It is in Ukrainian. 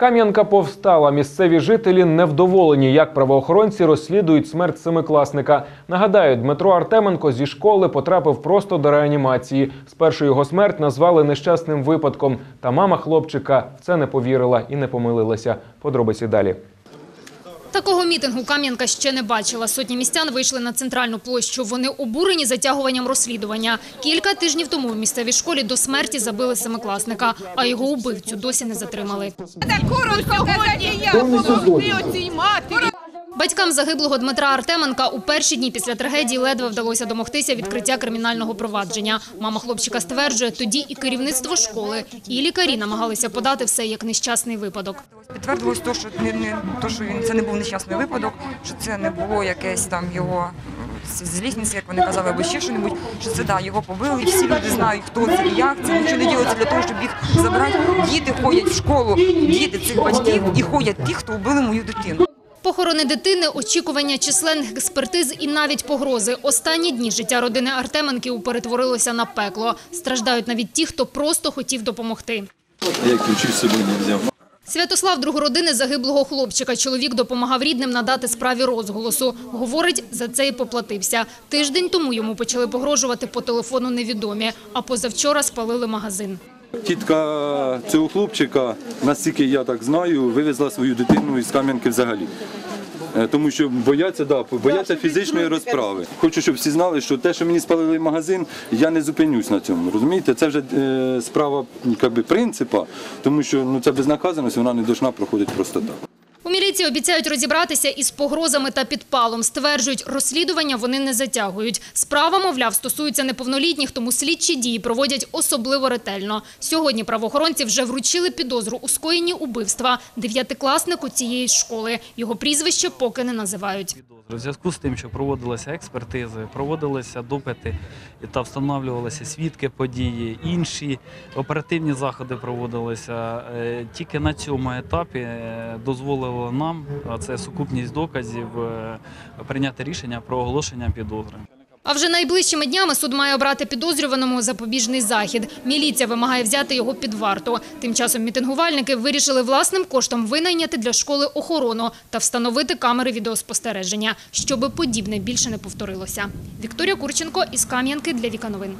Кам'янка повстала. Місцеві жителі невдоволені, як правоохоронці розслідують смерть семикласника. Нагадаю, Дмитро Артеменко зі школи потрапив просто до реанімації. Спершу його смерть назвали нещасним випадком. Та мама хлопчика в це не повірила і не помилилася. Подробиці далі. Такого мітингу Кам'янка ще не бачила. Сотні містян вийшли на центральну площу. Вони обурені затягуванням розслідування. Кілька тижнів тому в місцевій школі до смерті забили семикласника, а його убивцю досі не затримали. Коротко сьогодні я допомогти оцій матері. Батькам загиблого Дмитра Артеменка у перші дні після трагедії ледве вдалося домогтися відкриття кримінального провадження. Мама хлопчика стверджує, тоді і керівництво школи, і лікарі намагалися подати все як нещасний випадок. Підтвердилось то, що не, не то, що він це не був нещасний випадок, що це не було якесь там його злісність, як вони казали, або ще щось, що це да, його побили, всі люди знають, хто це і як. Це нічого не ділиться для того, щоб їх забрати. Діти ходять в школу, діти цих батьків і ходять ті, хто вбили мою дитину. Похорони дитини, очікування численних експертиз і навіть погрози. Останні дні життя родини Артеменків перетворилося на пекло. Страждають навіть ті, хто просто хотів допомогти. Я ключі з собою не взяв. Святослав, друг родини загиблого хлопчика. Чоловік допомагав рідним надати справі розголосу. Говорить, за це і поплатився. Тиждень тому йому почали погрожувати по телефону невідомі, а позавчора спалили магазин. Тітка цього хлопчика, наскільки я так знаю, вивезла свою дитину із Кам'янки взагалі. Е, Тому що бояться, да, бояться фізичної розправи. Хочу, щоб всі знали, що те, що мені спалили магазин, я не зупинюсь на цьому. Розумієте, це вже е, справа якби, принципа, тому що ну, це безнаказаність, вона не должна проходити просто так. У міліції обіцяють розібратися із погрозами та підпалом. Стверджують, розслідування вони не затягують. Справа, мовляв, стосується неповнолітніх, тому слідчі дії проводять особливо ретельно. Сьогодні правоохоронці вже вручили підозру у скоєнні убивства дев'ятикласнику цієї школи. Його прізвище поки не називають. У зв'язку з тим, що проводилися експертизи, проводилися допити та встановлювалися свідки події, інші оперативні заходи проводилися. Е, Тільки на цьому етапі е, дозволило нам, це сукупність доказів, е, прийняти рішення про оголошення підозри. А вже найближчими днями суд має обрати підозрюваному запобіжний захід. Міліція вимагає взяти його під варту. Тим часом мітингувальники вирішили власним коштом винайняти для школи охорону та встановити камери відеоспостереження, щоби подібне більше не повторилося. Вікторія Курченко із Кам'янки для Віка Новин.